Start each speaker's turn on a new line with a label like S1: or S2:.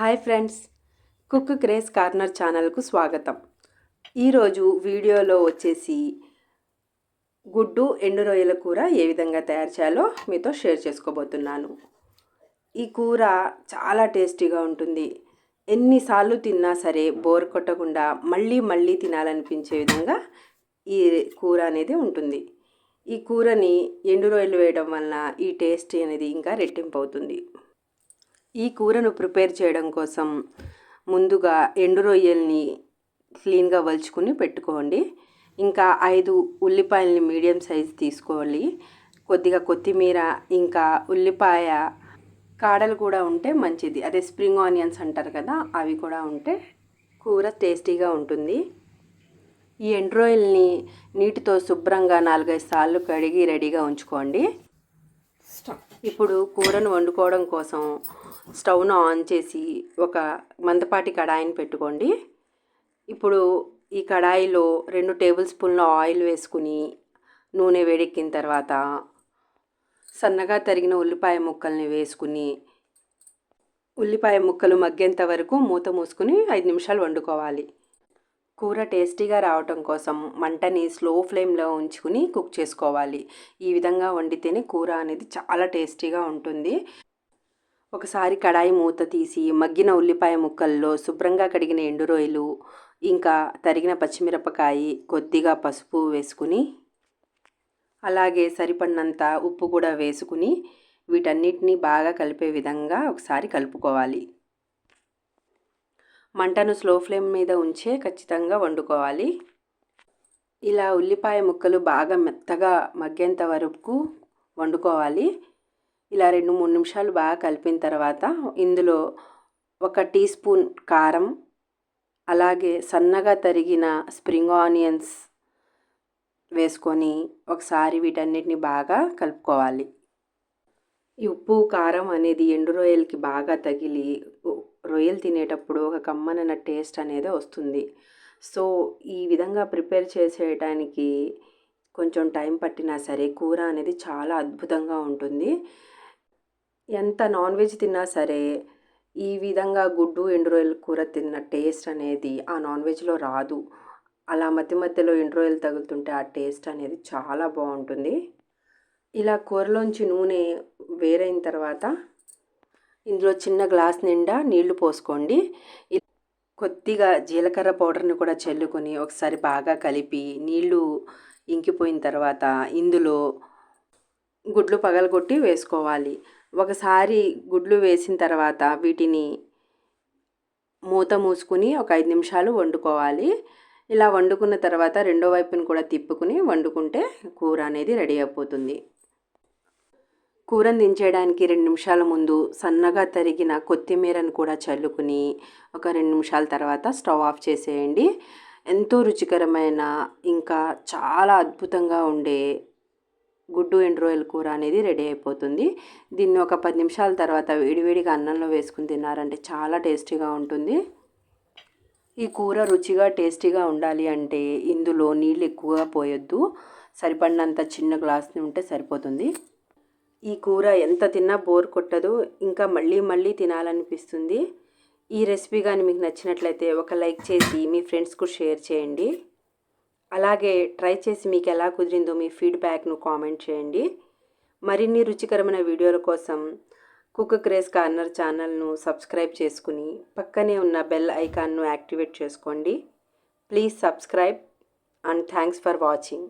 S1: hi friends cook craze corner ఛానల్కు స్వాగతం ఈరోజు వీడియోలో వచ్చేసి గుడ్డు ఎండు రొయ్యల కూర ఏ విధంగా తయారు చేయాలో మీతో షేర్ చేసుకోబోతున్నాను ఈ కూర చాలా టేస్టీగా ఉంటుంది ఎన్నిసార్లు తిన్నా సరే బోర్ కొట్టకుండా మళ్ళీ మళ్ళీ తినాలనిపించే విధంగా ఈ కూర అనేది ఉంటుంది ఈ కూరని ఎండు రొయ్యలు వేయడం వలన ఈ టేస్ట్ అనేది ఇంకా రెట్టింపు అవుతుంది ఈ కూరను ప్రిపేర్ చేయడం కోసం ముందుగా ఎండు రొయ్యల్ని క్లీన్గా వలుచుకుని పెట్టుకోండి ఇంకా ఐదు ఉల్లిపాయల్ని మీడియం సైజ్ తీసుకోవాలి కొద్దిగా కొత్తిమీర ఇంకా ఉల్లిపాయ కాడలు కూడా ఉంటే మంచిది అదే స్ప్రింగ్ ఆనియన్స్ అంటారు కదా అవి కూడా ఉంటే కూర టేస్టీగా ఉంటుంది ఈ ఎండ్రాయిల్ని నీటితో శుభ్రంగా నాలుగైదు సార్లు కడిగి రెడీగా ఉంచుకోండి ఇప్పుడు కూరను వండుకోవడం కోసం స్టవ్ను ఆన్ చేసి ఒక మందపాటి కడాయిని పెట్టుకోండి ఇప్పుడు ఈ కడాయిలో రెండు టేబుల్ స్పూన్ల ఆయిల్ వేసుకుని నూనె వేడెక్కిన తర్వాత సన్నగా తరిగిన ఉల్లిపాయ ముక్కల్ని వేసుకుని ఉల్లిపాయ ముక్కలు మగ్గేంత వరకు మూత మూసుకుని ఐదు నిమిషాలు వండుకోవాలి కూర టేస్టీగా రావటం కోసం మంటని స్లో ఫ్లేమ్లో ఉంచుకుని కుక్ చేసుకోవాలి ఈ విధంగా వండితేనే కూర అనేది చాలా టేస్టీగా ఉంటుంది ఒకసారి కడాయి మూత తీసి మగ్గిన ఉల్లిపాయ ముక్కల్లో శుభ్రంగా కడిగిన ఎండు రొయ్యలు ఇంకా తరిగిన పచ్చిమిరపకాయ కొద్దిగా పసుపు వేసుకుని అలాగే సరిపడినంత ఉప్పు కూడా వేసుకుని వీటన్నిటిని బాగా కలిపే విధంగా ఒకసారి కలుపుకోవాలి మంటను స్లో ఫ్లేమ్ మీద ఉంచే ఖచ్చితంగా వండుకోవాలి ఇలా ఉల్లిపాయ ముక్కలు బాగా మెత్తగా మగ్గేంత వరకు వండుకోవాలి ఇలా రెండు మూడు నిమిషాలు బాగా కలిపిన తర్వాత ఇందులో ఒక టీ స్పూన్ కారం అలాగే సన్నగా తరిగిన స్ప్రింగ్ ఆనియన్స్ వేసుకొని ఒకసారి వీటన్నిటిని బాగా కలుపుకోవాలి ఈ ఉప్పు కారం అనేది ఎండు రొయ్యలకి బాగా తగిలి రొయ్యలు తినేటప్పుడు ఒక కమ్మనన్న టేస్ట్ అనేది వస్తుంది సో ఈ విధంగా ప్రిపేర్ చేసేయడానికి కొంచెం టైం పట్టినా సరే కూర అనేది చాలా అద్భుతంగా ఉంటుంది ఎంత నాన్ వెజ్ తిన్నా సరే ఈ విధంగా గుడ్డు ఎండు రొయ్యల కూర తిన్న టేస్ట్ అనేది ఆ నాన్ వెజ్లో రాదు అలా మధ్య మధ్యలో ఎండు రొయ్యలు తగులుతుంటే ఆ టేస్ట్ అనేది చాలా బాగుంటుంది ఇలా కూరలోంచి నూనె వేరైన తర్వాత ఇందులో చిన్న గ్లాస్ నిండా నీళ్లు పోసుకోండి కొద్దిగా జీలకర్ర పౌడర్ని కూడా చల్లుకొని ఒకసారి బాగా కలిపి నీళ్లు ఇంకిపోయిన తర్వాత ఇందులో గుడ్లు పగలగొట్టి వేసుకోవాలి ఒకసారి గుడ్లు వేసిన తర్వాత వీటిని మూత మూసుకుని ఒక ఐదు నిమిషాలు వండుకోవాలి ఇలా వండుకున్న తర్వాత రెండో వైపుని కూడా తిప్పుకుని వండుకుంటే కూర అనేది రెడీ అయిపోతుంది కూరను దించేయడానికి రెండు నిమిషాల ముందు సన్నగా తరిగిన కొత్తిమీరను కూడా చల్లుకుని ఒక రెండు నిమిషాల తర్వాత స్టవ్ ఆఫ్ చేసేయండి ఎంతో రుచికరమైన ఇంకా చాలా అద్భుతంగా ఉండే గుడ్డు ఎండ్ రోయల్ కూర అనేది రెడీ అయిపోతుంది దీన్ని ఒక పది నిమిషాల తర్వాత విడివిడిగా అన్నంలో వేసుకుని తిన్నారంటే చాలా టేస్టీగా ఉంటుంది ఈ కూర రుచిగా టేస్టీగా ఉండాలి అంటే ఇందులో నీళ్ళు ఎక్కువగా పోయొద్దు సరిపడినంత చిన్న గ్లాస్ని ఉంటే సరిపోతుంది ఈ కూర ఎంత తిన్నా బోర్ కొట్టదు ఇంకా మళ్ళీ మళ్ళీ తినాలనిపిస్తుంది ఈ రెసిపీ కానీ మీకు నచ్చినట్లయితే ఒక లైక్ చేసి మీ ఫ్రెండ్స్కు షేర్ చేయండి అలాగే ట్రై చేసి మీకు ఎలా కుదిరిందో మీ ఫీడ్బ్యాక్ను కామెంట్ చేయండి మరిన్ని రుచికరమైన వీడియోల కోసం కుక్ క్రేజ్ కార్నర్ ఛానల్ను సబ్స్క్రైబ్ చేసుకుని పక్కనే ఉన్న బెల్ ఐకాన్ను యాక్టివేట్ చేసుకోండి please subscribe and thanks for watching